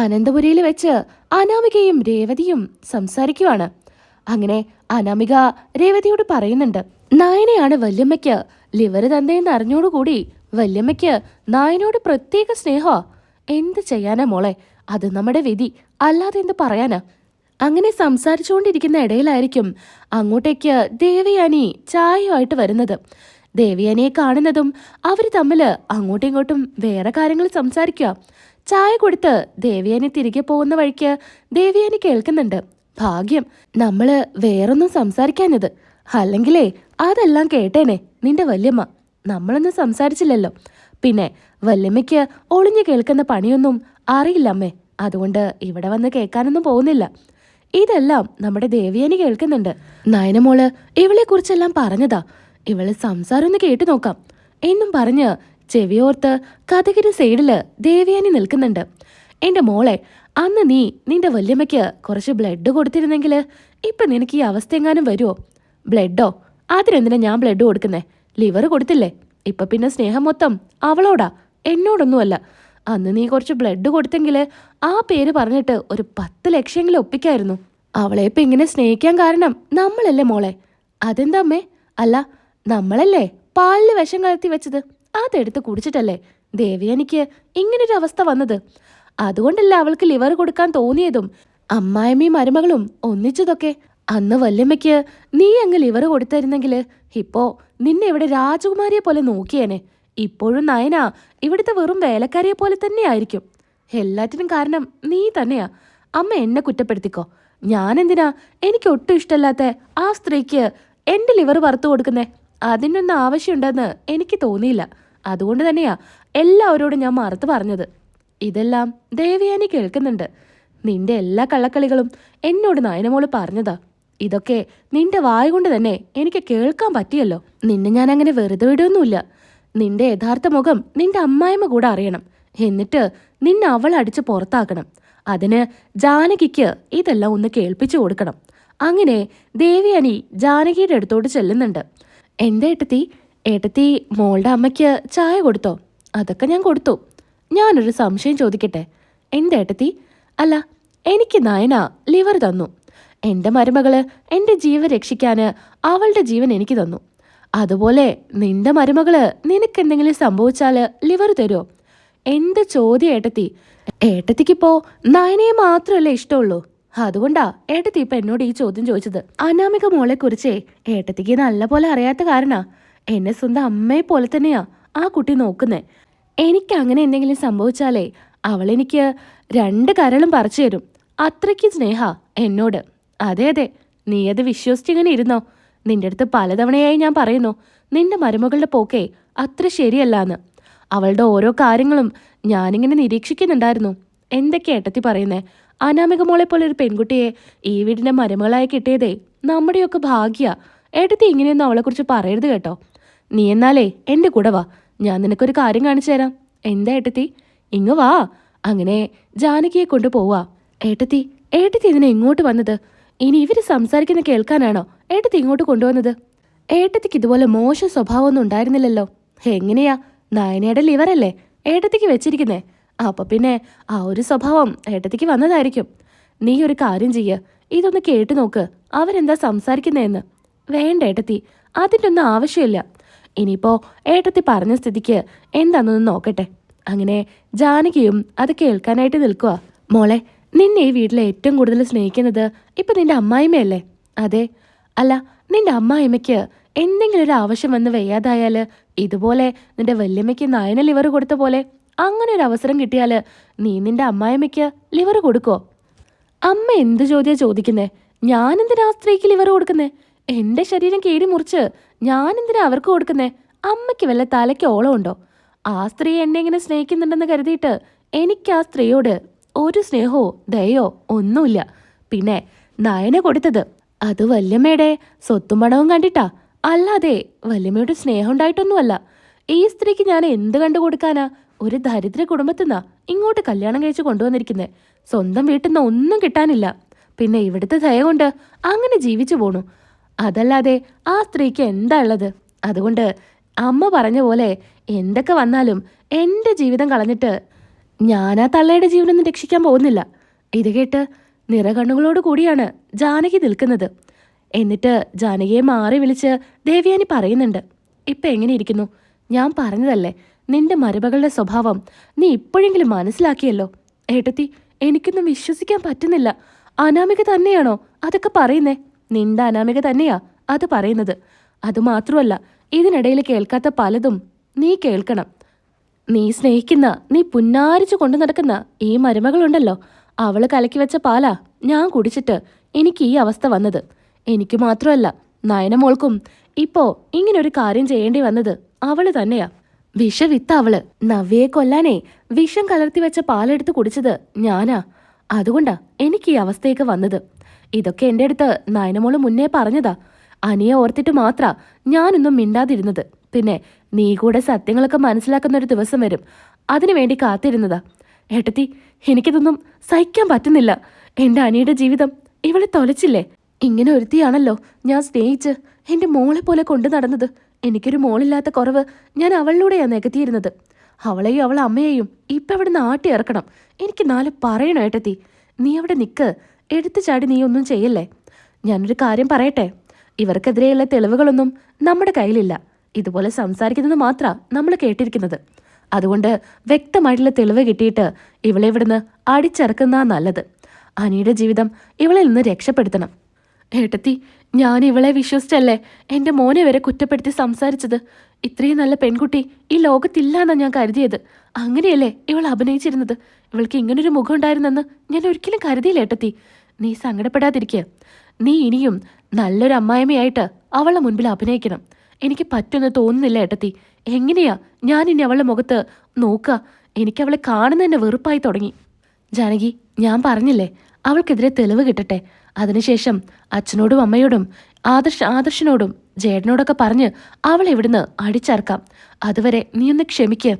അനന്തപുരിയിൽ വെച്ച് അനാമികയും രേവതിയും സംസാരിക്കുവാണ്. അങ്ങനെ അനാമിക രേവതിയോട് പറയുന്നുണ്ട് നായനെയാണ് വല്യമ്മയ്ക്ക് ലിവര് തന്നെയെന്ന് അറിഞ്ഞോടുകൂടി വല്യമ്മയ്ക്ക് നായനോട് പ്രത്യേക സ്നേഹോ എന്ത് ചെയ്യാനാ മോളെ? അത് നമ്മുടെ വിധി അല്ലാതെ എന്ത് പറയാനാ? അങ്ങനെ സംസാരിച്ചുകൊണ്ടിരിക്കുന്ന ഇടയിലായിരിക്കും അങ്ങോട്ടേക്ക് ദേവയാനി ചായയുമായിട്ട് വരുന്നത്. ദേവയാനിയെ കാണുന്നതും അവർ തമ്മിൽ അങ്ങോട്ടും ഇങ്ങോട്ടും വേറെ കാര്യങ്ങൾ സംസാരിക്കുക ചായ കൊടുത്ത് ദേവിയാനി തിരികെ പോകുന്ന വഴിക്ക് ദേവിയാനി കേൾക്കുന്നുണ്ട്. ഭാഗ്യം നമ്മൾ വേറൊന്നും സംസാരിക്കാഞ്ഞത്. അല്ലെങ്കിലേ അതെല്ലാം കേട്ടേനെ നിന്റെ വല്യമ്മ. നമ്മളൊന്നും സംസാരിച്ചില്ലല്ലോ. പിന്നെ വല്യമ്മയ്ക്ക് ഒളിഞ്ഞു കേൾക്കുന്ന പണിയൊന്നും അറിയില്ലമ്മേ അതുകൊണ്ട് ഇവിടെ വന്ന് കേൾക്കാനൊന്നും പോകുന്നില്ല. ഇതെല്ലാം നമ്മുടെ ദേവിയാനി കേൾക്കുന്നുണ്ട്. നയനമോൾ ഇവളെ കുറിച്ചെല്ലാം പറഞ്ഞതാ. ഇവൾ സംസാരം ഒന്ന് കേട്ടു നോക്കാം. എന്നും പറഞ്ഞ് ചെവിയോർത്ത് കഥകിന് സൈഡിൽ ദേവിയാനി നിൽക്കുന്നുണ്ട്. എന്റെ മോളെ അന്ന് നീ നിന്റെ വല്യമ്മയ്ക്ക് കുറച്ച് ബ്ലഡ് കൊടുത്തിരുന്നെങ്കിൽ ഇപ്പൊ നിനക്ക് ഈ അവസ്ഥ എങ്ങാനും വരുമോ ബ്ലഡോ അതിനെന്തിനാ ഞാൻ ബ്ലഡ് കൊടുക്കുന്നേ? ലിവർ കൊടുത്തില്ലേ? ഇപ്പൊ പിന്നെ സ്നേഹം മൊത്തം അവളോടാ എന്നോടൊന്നുമല്ല. അന്ന് നീ കുറച്ച് ബ്ലഡ് കൊടുത്തെങ്കിൽ ആ പേര് പറഞ്ഞിട്ട് ഒരു പത്ത് ലക്ഷമെങ്കിലും ഒപ്പിക്കായിരുന്നു. അവളെ ഇപ്പൊ ഇങ്ങനെ സ്നേഹിക്കാൻ കാരണം നമ്മളല്ലേ മോളെ? അതെന്താ അമ്മേ? അല്ല നമ്മളല്ലേ പാലിൽ വിഷം കലർത്തി വെച്ചത്? അതെടുത്ത് കുടിച്ചിട്ടല്ലേ? ദേവിയനിക്ക് ഇങ്ങനൊരു അവസ്ഥ വന്നത്. അതുകൊണ്ടല്ല അവൾക്ക് ലിവർ കൊടുക്കാൻ തോന്നിയതും. അമ്മായിമ്മയും മരുമകളും ഒന്നിച്ചതൊക്കെ. അന്ന് വല്യമ്മയ്ക്ക് നീ അങ്ങ് ലിവർ കൊടുത്തായിരുന്നെങ്കിൽ ഇപ്പോ നിന്നെ ഇവിടെ രാജകുമാരിയെ പോലെ നോക്കിയേനെ. ഇപ്പോഴും നയന ഇവിടുത്തെ വെറും വേലക്കാരിയെ പോലെ തന്നെ തന്നെയായിരിക്കും. എല്ലാറ്റിനും കാരണം നീ തന്നെയാ. അമ്മ എന്നെ കുറ്റപ്പെടുത്തിക്കോ. ഞാനെന്തിനാ എനിക്ക് ഒട്ടും ഇഷ്ടമല്ലാത്ത ആ സ്ത്രീക്ക് എന്റെ ലിവർ വറുത്തു കൊടുക്കുന്നേ? അതിനൊന്നും ആവശ്യമുണ്ടെന്ന് എനിക്ക് തോന്നിയില്ല. അതുകൊണ്ട് തന്നെയാ എല്ലാവരോടും ഞാൻ മറുത്ത് പറഞ്ഞത്. ഇതെല്ലാം ദേവയാനി കേൾക്കുന്നുണ്ട്. നിന്റെ എല്ലാ കള്ളക്കളികളും എന്നോട് നയനമോൾ പറഞ്ഞതാ. ഇതൊക്കെ നിന്റെ വായ കൊണ്ട് തന്നെ എനിക്ക് കേൾക്കാൻ പറ്റിയല്ലോ. നിന്നെ ഞാൻ അങ്ങനെ വെറുതെ വിടുകയൊന്നുമില്ല നിന്റെ യഥാർത്ഥ മുഖം നിന്റെ അമ്മായിമ്മ കൂടെ അറിയണം. എന്നിട്ട് നിന്നെ അവൾ അടിച്ച് പുറത്താക്കണം. അതിന് ജാനകിക്ക് ഇതെല്ലാം ഒന്ന് കേൾപ്പിച്ചു കൊടുക്കണം. അങ്ങനെ ദേവിയാനി ജാനകിയുടെ അടുത്തോട്ട് ചെല്ലുന്നുണ്ട്. എന്താ ഏട്ടത്തി? ഏട്ടത്തി മോളുടെ അമ്മയ്ക്ക് ചായ കൊടുത്തോ? അതൊക്കെ ഞാൻ കൊടുത്തു. ഞാനൊരു സംശയം ചോദിക്കട്ടെ? എന്താ ഏട്ടത്തി? അല്ല എനിക്ക് നയന ലിവർ തന്നു. എന്റെ മരുമകൾ എന്റെ ജീവൻ രക്ഷിക്കാന് അവളുടെ ജീവൻ എനിക്ക് തന്നു. അതുപോലെ നിന്റെ മരുമകൾ നിനക്കെന്തെങ്കിലും സംഭവിച്ചാൽ ലിവർ തരുമോ എന്ത് ചോദ്യം ഏട്ടത്തി? ഏട്ടത്തിക്കിപ്പോ നയനയെ മാത്രമല്ലേ ഇഷ്ടമുള്ളൂ. അതുകൊണ്ടാ ഏട്ടത്തി ഇപ്പൊ എന്നോട് ഈ ചോദ്യം ചോദിച്ചത്. അനാമിക മോളെ കുറിച്ചേ ഏട്ടത്തിക്ക് നല്ല പോലെ അറിയാത്ത കാരണാ. എന്നെ സ്വന്തം അമ്മയെ പോലെ തന്നെയാ ആ കുട്ടി നോക്കുന്നേ. എനിക്ക് അങ്ങനെ എന്തെങ്കിലും സംഭവിച്ചാലേ അവളെനിക്ക് രണ്ട് കരളും പറിച്ചു തരും. അത്രയ്ക്ക് സ്നേഹ എന്നോട്. അതെ അതെ നീ അത് വിശ്വസിച്ചിങ്ങനെ ഇരുന്നോ? നിന്റെ അടുത്ത് പലതവണയായി ഞാൻ പറയുന്നു നിന്റെ മരുമകളുടെ പോക്കേ അത്ര ശരിയല്ലാന്ന്. അവളുടെ ഓരോ കാര്യങ്ങളും ഞാനിങ്ങനെ നിരീക്ഷിക്കുന്നുണ്ടായിരുന്നു. എന്തൊക്കെ ഏട്ടത്തി പറയുന്നേ? അനാമിക മോളെ പോലെ ഒരു പെൺകുട്ടിയെ ഈ വീടിന്റെ മരുമകളായി കിട്ടിയതേ നമ്മുടെയൊക്കെ ഭാഗ്യ. ഏട്ടത്തി ഇങ്ങനെയൊന്നും അവളെക്കുറിച്ച് പറയരുത് കേട്ടോ. നീ എന്നാലേ എന്റെ കൂടെ വാ. ഞാൻ നിനക്കൊരു കാര്യം കാണിച്ചു തരാം. എന്താ ഏട്ടത്തി? ഇങ്ങ് വാ. അങ്ങനെ ജാനകിയെ കൊണ്ട് പോവാ. ഏട്ടത്തി ഏട്ടത്തി ഇതിനെ ഇങ്ങോട്ട് വന്നത്? ഇനി ഇവർ സംസാരിക്കുന്ന കേൾക്കാനാണോ ഏട്ടത്തി ഇങ്ങോട്ട് കൊണ്ടുവന്നത്? ഏട്ടത്തിക്ക് ഇതുപോലെ മോശം സ്വഭാവമൊന്നും ഉണ്ടായിരുന്നില്ലല്ലോ. എങ്ങനെയാ? നയനയുടെ ലിവറല്ലേ ഏട്ടത്തിക്ക് വെച്ചിരിക്കുന്നേ. അപ്പൊ പിന്നെ ആ ഒരു സ്വഭാവം ഏട്ടത്തിക്ക് വന്നതായിരിക്കും. നീ ഒരു കാര്യം ചെയ്യ. ഇതൊന്ന് കേട്ടു നോക്ക്. അവരെന്താ സംസാരിക്കുന്നതെന്ന് വേണ്ട ഏട്ടത്തി. അതിന്റെ ഒന്നും ആവശ്യമില്ല. ഇനിയിപ്പോ ഏട്ടത്തി പറഞ്ഞ സ്ഥിതിക്ക് എന്താണെന്നൊന്ന് നോക്കട്ടെ. അങ്ങനെ ജാനകിയും അത് കേൾക്കാനായിട്ട് നിൽക്കുക മോളെ നിന്നെ ഈ വീട്ടിലെ ഏറ്റവും കൂടുതൽ സ്നേഹിക്കുന്നത് ഇപ്പൊ നിന്റെ അമ്മായിമ്മയല്ലേ? അതെ. അല്ല നിന്റെ അമ്മായിമ്മയ്ക്ക് എന്തെങ്കിലും ഒരു ആവശ്യം വന്ന് വയ്യാതായാൽ ഇതുപോലെ നിന്റെ വല്യമ്മയ്ക്ക് നയന ലിവർ കൊടുത്ത പോലെ അങ്ങനെ ഒരു അവസരം കിട്ടിയാൽ നീ നിന്റെ അമ്മായിമ്മയ്ക്ക് ലിവർ കൊടുക്കോ? അമ്മ എന്ത് ചോദ്യാ ചോദിക്കുന്നേ? ഞാൻ എന്തിനാ ആ സ്ത്രീക്ക് ലിവർ കൊടുക്കുന്നേ? എന്റെ ശരീരം കേടി മുറിച്ച് ഞാൻ എന്തിനാ അവർക്ക് കൊടുക്കുന്നേ? അമ്മയ്ക്ക് വല്ല തലയ്ക്ക് ഉണ്ടോ? ആ സ്ത്രീ എന്നെ ഇങ്ങനെ സ്നേഹിക്കുന്നുണ്ടെന്ന് കരുതിയിട്ട് എനിക്ക് ആ സ്ത്രീയോട് ഒരു സ്നേഹമോ ദയോ ഒന്നുമില്ല. പിന്നെ നയന കൊടുത്തത് അത് വല്യമ്മയുടെ സ്വത്തും പണവും കണ്ടിട്ടാ? അല്ലാതെ വല്യമ്മയുടെ സ്നേഹം ഉണ്ടായിട്ടൊന്നുമല്ല. ഈ സ്ത്രീക്ക് ഞാൻ എന്ത് കണ്ടു കൊടുക്കാനാ ഒരു ദരിദ്ര കുടുംബത്തിന്നാ ഇങ്ങോട്ട് കല്യാണം കഴിച്ച് കൊണ്ടുവന്നിരിക്കുന്നത് സ്വന്തം വീട്ടിൽ നിന്ന് ഒന്നും കിട്ടാനില്ല. പിന്നെ ഇവിടുത്തെ ദയ കൊണ്ട് അങ്ങനെ ജീവിച്ചു പോണു. അതല്ലാതെ ആ സ്ത്രീക്ക് എന്താ ഉള്ളത്? അതുകൊണ്ട് അമ്മ പറഞ്ഞ പോലെ എന്തൊക്കെ വന്നാലും എന്റെ ജീവിതം കളഞ്ഞിട്ട് ആ തള്ളയുടെ ജീവനൊന്നും രക്ഷിക്കാൻ പോകുന്നില്ല. ഇത് കേട്ട് നിറകണ്ണുകളോട് കൂടിയാണ് ജാനകി നിൽക്കുന്നത്. എന്നിട്ട് ജാനകിയെ മാറി വിളിച്ച് ദേവയാനി പറയുന്നുണ്ട്. ഇപ്പം എങ്ങനെ ഇരിക്കുന്നു? ഞാൻ പറഞ്ഞതല്ലേ നിന്റെ മരുമകളുടെ സ്വഭാവം നീ ഇപ്പോഴെങ്കിലും മനസ്സിലാക്കിയല്ലോ. ഏട്ടത്തി എനിക്കൊന്നും വിശ്വസിക്കാൻ പറ്റുന്നില്ല. അനാമിക തന്നെയാണോ അതൊക്കെ പറയുന്നേ? നിന്റെ അനാമിക തന്നെയാ അത് പറയുന്നത്. അതുമാത്രമല്ല ഇതിനിടയിൽ കേൾക്കാത്ത പലതും നീ കേൾക്കണം. നീ സ്നേഹിക്കുന്ന നീ പുന്നാരിച്ചു കൊണ്ടു നടക്കുന്ന ഈ മരുമകളുണ്ടല്ലോ. അവൾ കലക്കി വെച്ച പാലാ ഞാൻ കുടിച്ചിട്ട് എനിക്ക് ഈ അവസ്ഥ വന്നത്. എനിക്ക് മാത്രമല്ല നയനമോൾക്കും ഇപ്പോ ഇങ്ങനൊരു കാര്യം ചെയ്യേണ്ടി വന്നത് അവൾ തന്നെയാ. വിഷവിത്ത അവൾ. നവ്യയെ കൊല്ലാനേ വിഷം കലർത്തി വെച്ച പാലെടുത്ത് കുടിച്ചത് ഞാനാ. അതുകൊണ്ടാ എനിക്ക് ഈ അവസ്ഥയൊക്കെ വന്നത്. ഇതൊക്കെ എന്റെ അടുത്ത് നയനമോൾ മുന്നേ പറഞ്ഞതാ. അനിയെ ഓർത്തിട്ട് മാത്രാ ഞാനൊന്നും മിണ്ടാതിരുന്നത്. പിന്നെ നീ കൂടെ സത്യങ്ങളൊക്കെ മനസ്സിലാക്കുന്ന ഒരു ദിവസം വരും. അതിനു വേണ്ടി കാത്തിരുന്നതാ. ഏട്ടത്തി എനിക്കിതൊന്നും സഹിക്കാൻ പറ്റുന്നില്ല. എന്റെ അനിയുടെ ജീവിതം ഇവളെ തൊലച്ചില്ലേ? ഇങ്ങനെ ഒരുത്തിയാണല്ലോ ഞാൻ സ്നേഹിച്ച് എന്റെ മോളെ പോലെ കൊണ്ടു നടന്നത്. എനിക്കൊരു മോളില്ലാത്ത കുറവ്. ഞാൻ അവളിലൂടെയാണ് നികത്തിയിരുന്നത്. അവളെയും അവളെ അമ്മയെയും ഇപ്പം ഇവിടെ ആട്ടി ഇറക്കണം. എനിക്ക് നാല് പറയണോ ഏട്ടത്തി. നീ അവിടെ നിൽക്ക് എടുത്തു ചാടി നീ ഒന്നും ചെയ്യല്ലേ? ഞാനൊരു കാര്യം പറയട്ടെ. ഇവർക്കെതിരെയുള്ള തെളിവുകളൊന്നും നമ്മുടെ കയ്യിലില്ല. ഇതുപോലെ സംസാരിക്കുന്നത് മാത്രമാണ് നമ്മൾ കേട്ടിരിക്കുന്നത്. അതുകൊണ്ട് വ്യക്തമായിട്ടുള്ള തെളിവ് കിട്ടിയിട്ട് ഇവളെ ഇവിടുന്ന് അടിച്ചിറക്കുന്ന നല്ലത്. അനിയുടെ ജീവിതം ഇവളിൽ നിന്ന് രക്ഷപ്പെടുത്തണം. ഏട്ടത്തി ഞാൻ ഇവളെ വിശ്വസിച്ചല്ലേ? എന്റെ മോനെ വരെ കുറ്റപ്പെടുത്തി സംസാരിച്ചത്. ഇത്രയും നല്ല പെൺകുട്ടി ഈ ലോകത്തില്ല എന്നാ ഞാൻ കരുതിയത്. അങ്ങനെയല്ലേ ഇവൾ അഭിനയിച്ചിരുന്നത്? ഇവൾക്ക് ഇങ്ങനൊരു മുഖം ഉണ്ടായിരുന്നെന്ന് ഞാൻ ഒരിക്കലും കരുതിയില്ല ഏട്ടത്തി. നീ സങ്കടപ്പെടാതിരിക്കുക. നീ ഇനിയും നല്ലൊരു അമ്മായിമ്മയായിട്ട് അവളെ മുൻപിൽ അഭിനയിക്കണം. എനിക്ക് പറ്റുമെന്ന് തോന്നുന്നില്ല ഏട്ടത്തി. എങ്ങനെയാ ഞാൻ ഇനി അവളുടെ മുഖത്ത് നോക്കുക? എനിക്ക് അവളെ കാണുന്ന തന്നെ വെറുപ്പായി തുടങ്ങി. ജാനകി ഞാൻ പറഞ്ഞില്ലേ അവൾക്കെതിരെ തെളിവ് കിട്ടട്ടെ. അതിനുശേഷം അച്ഛനോടും അമ്മയോടും ആദർശ ആദർശനോടും ജേടനോടൊക്കെ പറഞ്ഞ് അവൾ ഇവിടുന്ന് അടിച്ചേർക്കാം. അതുവരെ നീ ഒന്ന് ക്ഷമിക്ക്.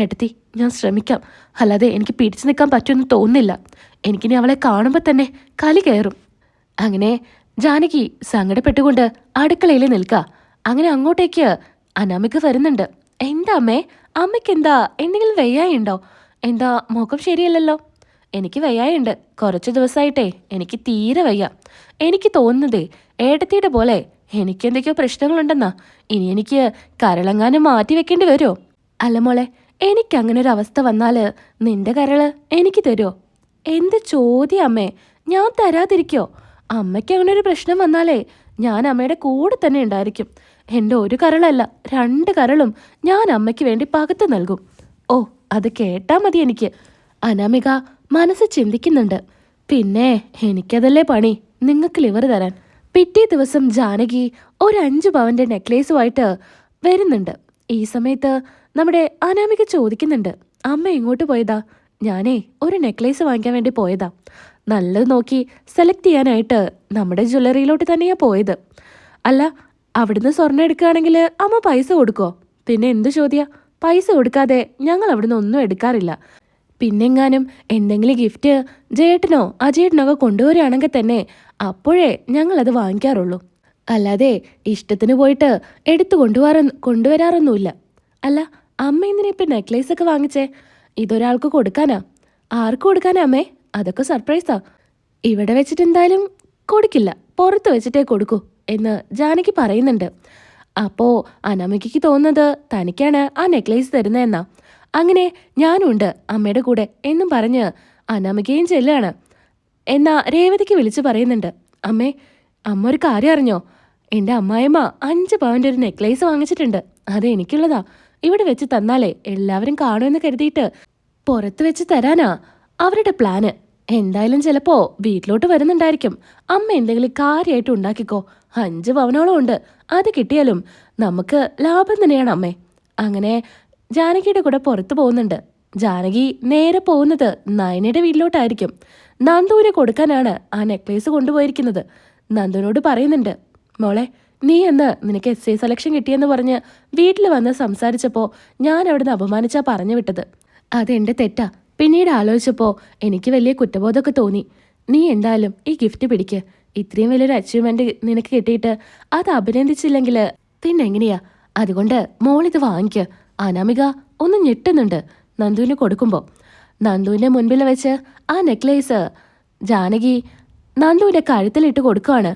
ഏട്ടത്തി ഞാൻ ശ്രമിക്കാം. അല്ലാതെ എനിക്ക് പിടിച്ചു നിൽക്കാൻ പറ്റുമെന്ന് തോന്നുന്നില്ല. എനിക്കിനി അവളെ കാണുമ്പോൾ തന്നെ കലി കയറും. അങ്ങനെ ജാനകി സങ്കടപ്പെട്ടുകൊണ്ട് അടുക്കളയിൽ നിൽക്കുക അങ്ങനെ അങ്ങോട്ടേക്ക് അനാമിക വരുന്നുണ്ട്. എന്താ അമ്മേ? അമ്മയ്ക്ക് എന്താ എന്തെങ്കിലും വയ്യായുണ്ടോ? എന്താ മുഖം ശരിയല്ലല്ലോ? എനിക്ക് വയ്യായുണ്ട്. കുറച്ച് ദിവസമായിട്ടേ എനിക്ക് തീരെ വയ്യ. എനിക്ക് തോന്നുന്നതേ ഏട്ടത്തിയുടെ പോലെ എനിക്ക് എന്തൊക്കെയോ പ്രശ്നങ്ങളുണ്ടെന്നാ. ഇനി എനിക്ക് കരളങ്ങാനും മാറ്റി വെക്കേണ്ടി വരുമോ? അല്ല മോളെ എനിക്ക് അങ്ങനെ ഒരു അവസ്ഥ വന്നാൽ നിന്റെ കരൾ എനിക്ക് തരുമോ? എന്ത് ചോദ്യം അമ്മേ ഞാൻ തരാതിരിക്കോ? അമ്മയ്ക്ക് അങ്ങനെ ഒരു പ്രശ്നം വന്നാലേ ഞാൻ അമ്മയുടെ കൂടെ തന്നെ ഉണ്ടായിരിക്കും. എന്റെ ഒരു കരളല്ല രണ്ട് കരളും ഞാൻ അമ്മയ്ക്ക് വേണ്ടി പകത്ത് നൽകും. ഓ അത് കേട്ടാ മതി എനിക്ക്. അനാമിക മനസ്സ് ചിന്തിക്കുന്നുണ്ട്. പിന്നെ എനിക്കതല്ലേ പണി? നിങ്ങൾക്ക് ലിവർ തരാൻ. പിറ്റേ ദിവസം ജാനകി ഒരു അഞ്ച് പവന്റെ നെക്ലേസുമായിട്ട് വരുന്നുണ്ട്. ഈ സമയത്ത് നമ്മുടെ അനാമിക ചോദിക്കുന്നുണ്ട് അമ്മ എങ്ങോട്ട് പോയതാ? ഞാനേ ഒരു നെക്ലേസ് വാങ്ങിക്കാൻ വേണ്ടി പോയതാ. നല്ലത് നോക്കി സെലക്ട് ചെയ്യാനായിട്ട് നമ്മുടെ ജ്വല്ലറിയിലോട്ട് തന്നെയാ പോയത്. അല്ല അവിടുന്ന് സ്വർണം എടുക്കുകയാണെങ്കിൽ അമ്മ പൈസ കൊടുക്കോ പിന്നെ എന്ത് ചോദ്യ? പൈസ കൊടുക്കാതെ ഞങ്ങൾ അവിടുന്ന് ഒന്നും എടുക്കാറില്ല. പിന്നെങ്ങാനും എന്തെങ്കിലും ഗിഫ്റ്റ് ജേട്ടനോ അജേട്ടനോ ഒക്കെ കൊണ്ടുവരികയാണെങ്കിൽ തന്നെ അപ്പോഴേ ഞങ്ങളത് വാങ്ങിക്കാറുള്ളൂ. അല്ലാതെ ഇഷ്ടത്തിന് പോയിട്ട് എടുത്തു കൊണ്ടുവരാ കൊണ്ടുവരാറൊന്നുമില്ല. അല്ല അമ്മ എന്തിനാ ഇപ്പം നെക്ലേസ് ഒക്കെ വാങ്ങിച്ചേ? ഇതൊരാൾക്ക് കൊടുക്കാനാ? ആർക്ക് കൊടുക്കാനാ അമ്മേ? അതൊക്കെ സർപ്രൈസാ ഇവിടെ വെച്ചിട്ട് എന്തായാലും കൊടുക്കില്ല. പുറത്ത് വെച്ചിട്ടേ കൊടുക്കൂ എന്ന് ജാനകി പറയുന്നുണ്ട്. അപ്പോ അനാമികയ്ക്ക് തോന്നുന്നത് തനിക്കാണ് ആ നെക്ലേസ് തരുന്നതെന്നാ. അങ്ങനെ ഞാനുണ്ട് അമ്മയുടെ കൂടെ എന്നും പറഞ്ഞ് അനാമികയും ചെല്ലാണ്. എന്നാ രേവതിക്ക് വിളിച്ചു പറയുന്നുണ്ട്. അമ്മേ അമ്മ ഒരു കാര്യം അറിഞ്ഞോ? എന്റെ അമ്മായിമ്മ അഞ്ച് പവന്റെ ഒരു നെക്ലേസ് വാങ്ങിച്ചിട്ടുണ്ട്. അത് എനിക്കുള്ളതാ. ഇവിടെ വെച്ച് തന്നാലേ എല്ലാവരും കാണുമെന്ന് കരുതിയിട്ട് പുറത്ത് വെച്ച് തരാനാ അവരുടെ പ്ലാന് എന്തായാലും ചിലപ്പോ വീട്ടിലോട്ട് വരുന്നുണ്ടായിരിക്കും. അമ്മ എന്തെങ്കിലും കാര്യമായിട്ട് ഉണ്ടാക്കിക്കോ. അഞ്ച് പവനോളം ഉണ്ട്. അത് കിട്ടിയാലും നമുക്ക് ലാഭം തന്നെയാണ് അമ്മേ. അങ്ങനെ ജാനകിയുടെ കൂടെ പുറത്തു പോകുന്നുണ്ട്. ജാനകി നേരെ പോകുന്നത് നയനയുടെ വീട്ടിലോട്ടായിരിക്കും. നന്ദൂരെ കൊടുക്കാനാണ് ആ നെക്ലേസ് കൊണ്ടുപോയിരിക്കുന്നത്. നന്ദുവിനോട് പറയുന്നുണ്ട് മോളെ നീ എന്ന് നിനക്ക് എസ് ഐ സെലക്ഷൻ കിട്ടിയെന്ന് പറഞ്ഞ് വീട്ടിൽ വന്ന് സംസാരിച്ചപ്പോൾ ഞാൻ അവിടുന്ന് അപമാനിച്ചാ പറഞ്ഞു വിട്ടത്. അതെന്റെ തെറ്റാ. പിന്നീട് ആലോചിച്ചപ്പോൾ എനിക്ക് വലിയ കുറ്റബോധമൊക്കെ തോന്നി. നീ എന്തായാലും ഈ ഗിഫ്റ്റ് പിടിക്ക്. ഇത്രയും വലിയൊരു അച്ചീവ്മെന്റ് നിനക്ക് കിട്ടിയിട്ട് അത് അഭിനന്ദിച്ചില്ലെങ്കിൽ പിന്നെ എങ്ങനെയാ അതുകൊണ്ട് മോളിത് വാങ്ങിക്ക്. അനാമിക ഒന്ന് ഞെട്ടുന്നുണ്ട് നന്ദുവിന് കൊടുക്കുമ്പോൾ നന്ദുവിന്റെ മുൻപിൽ വെച്ച് ആ നെക്ലേസ് ജാനകി നന്ദുവിന്റെ കഴുത്തിലിട്ട് കൊടുക്കുവാണ്.